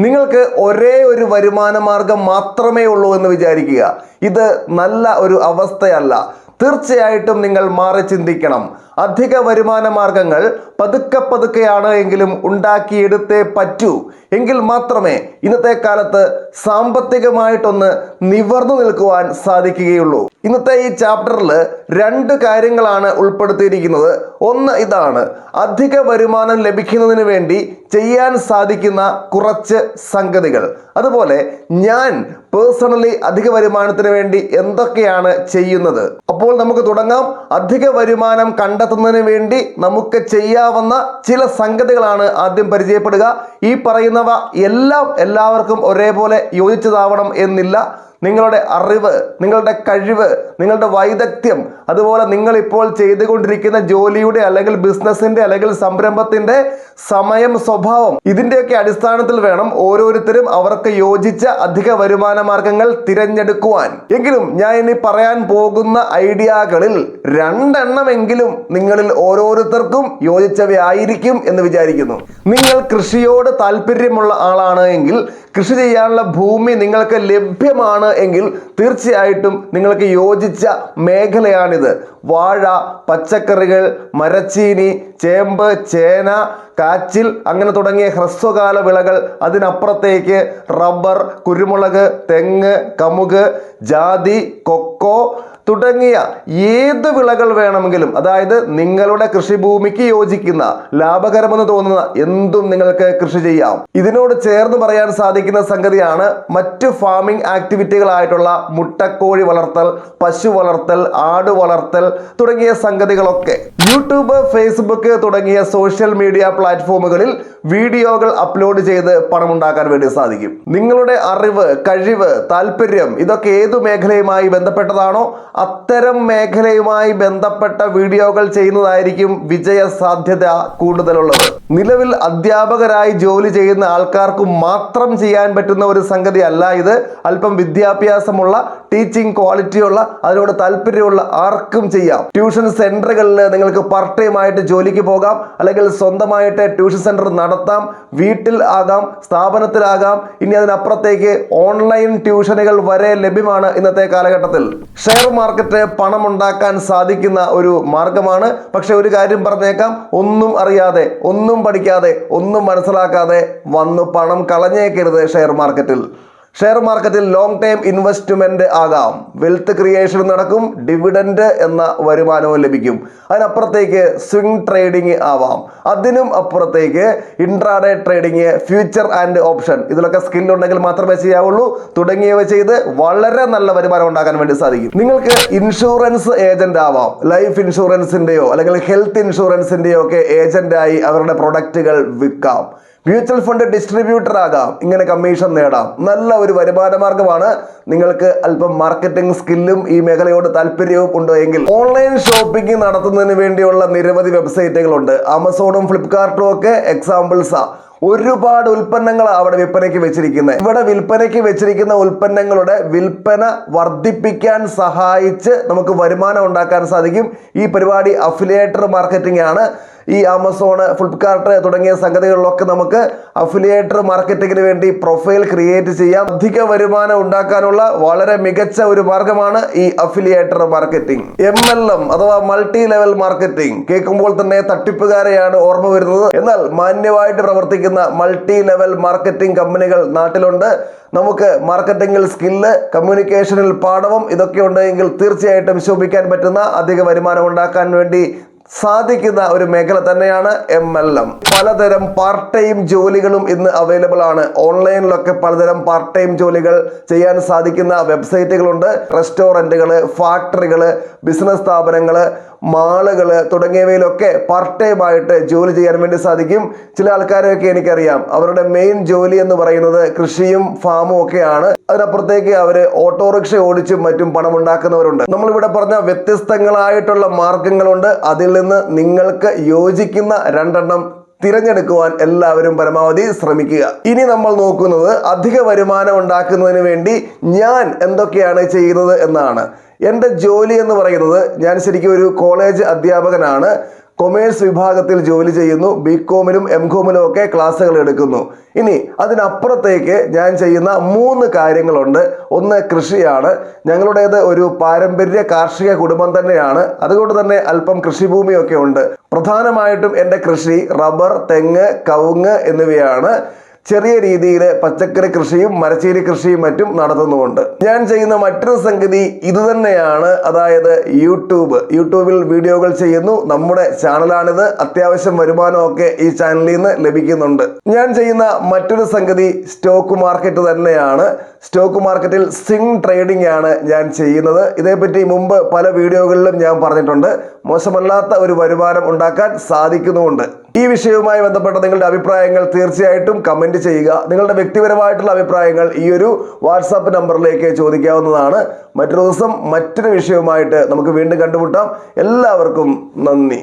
നിങ്ങൾക്ക് ഒരേ ഒരു വരുമാന മാർഗം മാത്രമേ ഉള്ളൂ എന്ന് വിചാരിക്കുക. ഇത് നല്ല ഒരു അവസ്ഥയല്ല. തീർച്ചയായിട്ടും നിങ്ങൾ മാറി ചിന്തിക്കണം. അധിക വരുമാന മാർഗങ്ങൾ പതുക്കെ പതുക്കെയാണ് എങ്കിലും ഉണ്ടാക്കിയെടുത്തേ പറ്റൂ. എങ്കിൽ മാത്രമേ ഇന്നത്തെ കാലത്ത് സാമ്പത്തികമായിട്ടൊന്ന് നിവർന്നു നിൽക്കുവാൻ സാധിക്കുകയുള്ളൂ. ഇന്നത്തെ ഈ ചാപ്റ്ററിൽ രണ്ട് കാര്യങ്ങളാണ് ഉൾപ്പെടുത്തിയിരിക്കുന്നത്. ഒന്ന് ഇതാണ് അധിക വരുമാനം ലഭിക്കുന്നതിന് വേണ്ടി ചെയ്യാൻ സാധിക്കുന്ന കുറച്ച് സംഗതികൾ. അതുപോലെ ഞാൻ പേഴ്സണലി അധിക വരുമാനത്തിന് വേണ്ടി എന്തൊക്കെയാണ് ചെയ്യുന്നത്? അപ്പോൾ നമുക്ക് തുടങ്ങാം. അധിക വരുമാനം കണ്ടെത്തുന്നതിന് വേണ്ടി നമുക്ക് ചെയ്യാവുന്ന ചില സംഗതികളാണ് ആദ്യം പരിചയപ്പെടുക. ഈ പറയുന്നവ എല്ലാം എല്ലാവർക്കും ഒരേപോലെ യോജിച്ചതാവണം എന്നില്ല. നിങ്ങളുടെ അറിവ് നിങ്ങളുടെ കഴിവ് നിങ്ങളുടെ വൈദഗ്ധ്യം അതുപോലെ നിങ്ങൾ ഇപ്പോൾ ചെയ്തുകൊണ്ടിരിക്കുന്ന ജോലിയുടെ അല്ലെങ്കിൽ ബിസിനസിന്റെ അല്ലെങ്കിൽ സംരംഭത്തിന്റെ സമയം സ്വഭാവം ഇതിന്റെയൊക്കെ അടിസ്ഥാനത്തിൽ വേണം ഓരോരുത്തരും അവർക്ക് യോജിച്ച അധിക വരുമാന മാർഗങ്ങൾ തിരഞ്ഞെടുക്കുവാൻ. എങ്കിലും ഞാൻ ഇനി പറയാൻ പോകുന്ന ഐഡിയകളിൽ രണ്ടെണ്ണമെങ്കിലും നിങ്ങളിൽ ഓരോരുത്തർക്കും യോജിച്ചവയായിരിക്കും എന്ന് വിചാരിക്കുന്നു. നിങ്ങൾ കൃഷിയോട് താല്പര്യമുള്ള ആളാണ് എങ്കിൽ കൃഷി ചെയ്യാനുള്ള ഭൂമി നിങ്ങൾക്ക് ലഭ്യമാണ് എങ്കിൽ തീർച്ചയായിട്ടും നിങ്ങൾക്ക് യോജിച്ച മേഖലയാണിത്. വാഴ പച്ചക്കറികൾ മരച്ചീനി ചേമ്പ് ചേന കാച്ചിൽ അങ്ങനെ തുടങ്ങിയ ഹ്രസ്വകാല വിളകൾ. അതിനപ്പുറത്തേക്ക് റബ്ബർ കുരുമുളക് തെങ്ങ് കമുക് ജാതി കൊക്കോ തുടങ്ങിയ ഏത് വിളകൾ വേണമെങ്കിലും അതായത് നിങ്ങളുടെ കൃഷിഭൂമിക്ക് യോജിക്കുന്ന ലാഭകരമെന്ന് തോന്നുന്ന എന്തും നിങ്ങൾക്ക് കൃഷി ചെയ്യാം. ഇതിനോട് ചേർന്ന് പറയാൻ സാധിക്കുന്ന സംഗതിയാണ് മറ്റ് ഫാമിംഗ് ആക്ടിവിറ്റികളായിട്ടുള്ള മുട്ടക്കോഴി വളർത്തൽ പശു വളർത്തൽ ആട് വളർത്തൽ തുടങ്ങിയ സംഗതികളൊക്കെ. യൂട്യൂബ് ഫേസ്ബുക്ക് തുടങ്ങിയ സോഷ്യൽ മീഡിയ പ്ലാറ്റ്ഫോമുകളിൽ വീഡിയോകൾ അപ്ലോഡ് ചെയ്ത് പണമുണ്ടാക്കാൻ വേണ്ടി സാധിക്കും. നിങ്ങളുടെ അറിവ് കഴിവ് താല്പര്യം ഇതൊക്കെ ഏതു മേഖലയുമായി ബന്ധപ്പെട്ടതാണോ അത്തരം മേഖലയുമായി ബന്ധപ്പെട്ട വീഡിയോകൾ ചെയ്യുന്നതായിരിക്കും വിജയ സാധ്യത കൂടുതലുള്ളത്. നിലവിൽ അധ്യാപകരായി ജോലി ചെയ്യുന്ന ആൾക്കാർക്ക് മാത്രം ചെയ്യാൻ പറ്റുന്ന ഒരു സംഗതി അല്ല ഇത്. അല്പം വിദ്യാഭ്യാസമുള്ള ടീച്ചിങ് ക്വാളിറ്റിയുള്ള അതിനോട് താല്പര്യമുള്ള ആർക്കും ചെയ്യാം. ട്യൂഷൻ സെന്ററുകളിൽ നിങ്ങൾക്ക് പാർട്ട് ടൈം ആയിട്ട് ജോലിക്ക് പോകാം അല്ലെങ്കിൽ സ്വന്തമായിട്ട് ട്യൂഷൻ സെന്റർ നടത്താം വീട്ടിൽ ആകാം സ്ഥാപനത്തിലാകാം. ഇനി അതിനപ്പുറത്തേക്ക് ഓൺലൈൻ ട്യൂഷനുകൾ വരെ ലഭ്യമാണ് ഇന്നത്തെ കാലഘട്ടത്തിൽ. ഷെയർ പണം ഉണ്ടാക്കാൻ സാധിക്കുന്ന ഒരു മാർഗമാണ്. പക്ഷെ ഒരു കാര്യം പറഞ്ഞേക്കാം. ഒന്നും അറിയാതെ ഒന്നും പഠിക്കാതെ ഒന്നും മനസ്സിലാക്കാതെ വന്ന് പണം കളഞ്ഞേക്കരുത് ഷെയർ മാർക്കറ്റിൽ ഷെയർ മാർക്കറ്റിൽ ലോങ് ടൈം ഇൻവെസ്റ്റ്മെന്റ് ആകാം. വെൽത്ത് ക്രിയേഷൻ നടക്കും ഡിവിഡൻഡ് എന്ന വരുമാനവും ലഭിക്കും. അതിനപ്പുറത്തേക്ക് സ്വിംഗ് ട്രേഡിംഗ് ആവാം. അതിനും അപ്പുറത്തേക്ക് intraday trading future and option ഇതിലൊക്കെ സ്കിൽ ഉണ്ടെങ്കിൽ മാത്രമേ ചെയ്യാവുള്ളൂ. തുടങ്ങിയവ ചെയ്ത് വളരെ നല്ല വരുമാനം ഉണ്ടാക്കാൻ വേണ്ടി സാധിക്കും. നിങ്ങൾക്ക് ഇൻഷുറൻസ് ഏജന്റ് ആവാം. ലൈഫ് ഇൻഷുറൻസിന്റെയോ അല്ലെങ്കിൽ ഹെൽത്ത് ഇൻഷുറൻസിന്റെയോ ഒക്കെ ഏജന്റായി അവരുടെ പ്രൊഡക്റ്റുകൾ വിൽക്കാം. മ്യൂച്വൽ ഫണ്ട് ഡിസ്ട്രിബ്യൂട്ടർ ആകാം. ഇങ്ങനെ കമ്മീഷൻ നേടാം. നല്ല ഒരു വരുമാന മാർഗമാണ് നിങ്ങൾക്ക് അല്പം മാർക്കറ്റിംഗ് സ്കില്ലും ഈ മേഖലയോട് താല്പര്യവും ഉണ്ട് എങ്കിൽ ഓൺലൈൻ ഷോപ്പിംഗ് നടത്തുന്നതിന് വേണ്ടിയുള്ള നിരവധി വെബ്സൈറ്റുകളുണ്ട് ആമസോണും ഫ്ലിപ്കാർട്ടും ഒക്കെ എക്സാമ്പിൾസാ ഒരുപാട് ഉൽപ്പന്നങ്ങൾ അവിടെ വിൽപ്പനയ്ക്ക് വെച്ചിരിക്കുന്നത് ഇവിടെ വിൽപ്പനയ്ക്ക് വെച്ചിരിക്കുന്ന ഉൽപ്പന്നങ്ങളുടെ വിൽപ്പന വർദ്ധിപ്പിക്കാൻ സഹായിച്ച് നമുക്ക് വരുമാനം ഉണ്ടാക്കാൻ സാധിക്കും. ഈ പരിപാടി അഫിലിയേറ്റർ മാർക്കറ്റിംഗ് ആണ്. ഈ ആമസോൺ ഫ്ലിപ്കാർട്ട് തുടങ്ങിയ സംഗതികളിലൊക്കെ നമുക്ക് അഫിലിയേറ്റർ മാർക്കറ്റിങ്ങിന് വേണ്ടി പ്രൊഫൈൽ ക്രിയേറ്റ് ചെയ്യാം. അധിക വരുമാനം ഉണ്ടാക്കാനുള്ള വളരെ മികച്ച ഒരു മാർഗമാണ് ഈ affiliate marketing M L M അഥവാ മൾട്ടി ലെവൽ മാർക്കറ്റിംഗ് കേൾക്കുമ്പോൾ തന്നെ തട്ടിപ്പുകാരെയാണ് ഓർമ്മ വരുന്നത്. എന്നാൽ മാന്യമായിട്ട് പ്രവർത്തിക്കുന്ന മൾട്ടി ലെവൽ മാർക്കറ്റിംഗ് കമ്പനികൾ നാട്ടിലുണ്ട്. നമുക്ക് മാർക്കറ്റിംഗിൽ സ്കില്ല് കമ്മ്യൂണിക്കേഷനിൽ പാഠവും ഇതൊക്കെ ഉണ്ടെങ്കിൽ തീർച്ചയായിട്ടും ശോഭിക്കാൻ പറ്റുന്ന അധിക വരുമാനം ഉണ്ടാക്കാൻ വേണ്ടി സാധിക്കുന്ന ഒരു മേഖല തന്നെയാണ് എം എൽ എം പലതരം പാർട്ട് ടൈം ജോലികളും ഇന്ന് അവൈലബിൾ ആണ്. ഓൺലൈനിലൊക്കെ പലതരം പാർട്ട് ടൈം ജോലികൾ ചെയ്യാൻ സാധിക്കുന്ന വെബ്സൈറ്റുകളുണ്ട് റെസ്റ്റോറന്റുകൾ ഫാക്ടറികൾ ബിസിനസ് സ്ഥാപനങ്ങൾ മാളുകൾ തുടങ്ങിയവയിലൊക്കെ പാർട്ട് ടൈം ആയിട്ട് ജോലി ചെയ്യാൻ വേണ്ടി സാധിക്കും. ചില ആൾക്കാരെയൊക്കെ എനിക്കറിയാം. അവരുടെ മെയിൻ ജോലി എന്ന് പറയുന്നത് കൃഷിയും ഫാമും ഒക്കെയാണ്. അതിനപ്പുറത്തേക്ക് അവർ ഓട്ടോറിക്ഷ ഓടിച്ചും മറ്റും പണം ഉണ്ടാക്കുന്നവരുണ്ട് നമ്മളിവിടെ പറഞ്ഞ വ്യത്യസ്തങ്ങളായിട്ടുള്ള മാർഗങ്ങളുണ്ട്. അതിൽ നിന്ന് നിങ്ങൾക്ക് യോജിക്കുന്ന രണ്ടെണ്ണം തിരഞ്ഞെടുക്കുവാൻ എല്ലാവരും പരമാവധി ശ്രമിക്കുക. ഇനി നമ്മൾ നോക്കുന്നത് അധിക വരുമാനം ഉണ്ടാക്കുന്നതിന് വേണ്ടി ഞാൻ എന്തൊക്കെയാണ് ചെയ്യുന്നത് എന്നാണ്. എന്റെ ജോലി എന്ന് പറയുന്നത് ഞാൻ ശരിക്കും ഒരു കോളേജ് അധ്യാപകനാണ്. കൊമേഴ്സ് വിഭാഗത്തിൽ ജോലി ചെയ്യുന്നു. ബി കോമിലും എം കോമിലും ഒക്കെ ക്ലാസ്സുകൾ എടുക്കുന്നു. ഇനി അതിനപ്പുറത്തേക്ക് ഞാൻ ചെയ്യുന്ന മൂന്ന് കാര്യങ്ങളുണ്ട്. ഒന്ന് കൃഷിയാണ്. ഞങ്ങളുടേത് ഒരു പാരമ്പര്യ കാർഷിക കുടുംബം തന്നെയാണ്. അതുകൊണ്ട് തന്നെ അല്പം കൃഷിഭൂമിയൊക്കെ ഉണ്ട്. പ്രധാനമായിട്ടും എന്റെ കൃഷി റബ്ബർ തെങ്ങ് കവുങ്ങ് എന്നിവയാണ്. ചെറിയ രീതിയിൽ പച്ചക്കറി കൃഷിയും മരച്ചീനി കൃഷിയും മറ്റും നടത്തുന്നുമുണ്ട്. ഞാൻ ചെയ്യുന്ന മറ്റൊരു സംഗതി ഇതുതന്നെയാണ്. അതായത് യൂട്യൂബ്. യൂട്യൂബിൽ വീഡിയോകൾ ചെയ്യുന്നു. നമ്മുടെ ചാനലാണിത്. അത്യാവശ്യം വരുമാനമൊക്കെ ഈ ചാനലിൽ നിന്ന് ലഭിക്കുന്നുണ്ട്. ഞാൻ ചെയ്യുന്ന മറ്റൊരു സംഗതി സ്റ്റോക്ക് മാർക്കറ്റ് തന്നെയാണ്. സ്റ്റോക്ക് മാർക്കറ്റിൽ സിങ് ട്രേഡിംഗ് ആണ് ഞാൻ ചെയ്യുന്നത്. ഇതേപ്പറ്റി മുമ്പ് പല വീഡിയോകളിലും ഞാൻ പറഞ്ഞിട്ടുണ്ട്. മോശമല്ലാത്ത ഒരു വരുമാനം ഉണ്ടാക്കാൻ സാധിക്കുന്നുമുണ്ട്. ഈ വിഷയവുമായി ബന്ധപ്പെട്ട നിങ്ങളുടെ അഭിപ്രായങ്ങൾ തീർച്ചയായിട്ടും കമന്റ് ചെയ്യുക. നിങ്ങളുടെ വ്യക്തിപരമായിട്ടുള്ള അഭിപ്രായങ്ങൾ ഈ ഒരു വാട്സാപ്പ് നമ്പറിലേക്ക് ചോദിക്കാവുന്നതാണ്. മറ്റൊരു ദിവസം മറ്റൊരു വിഷയവുമായിട്ട് നമുക്ക് വീണ്ടും കണ്ടുമുട്ടാം. എല്ലാവർക്കും നന്ദി.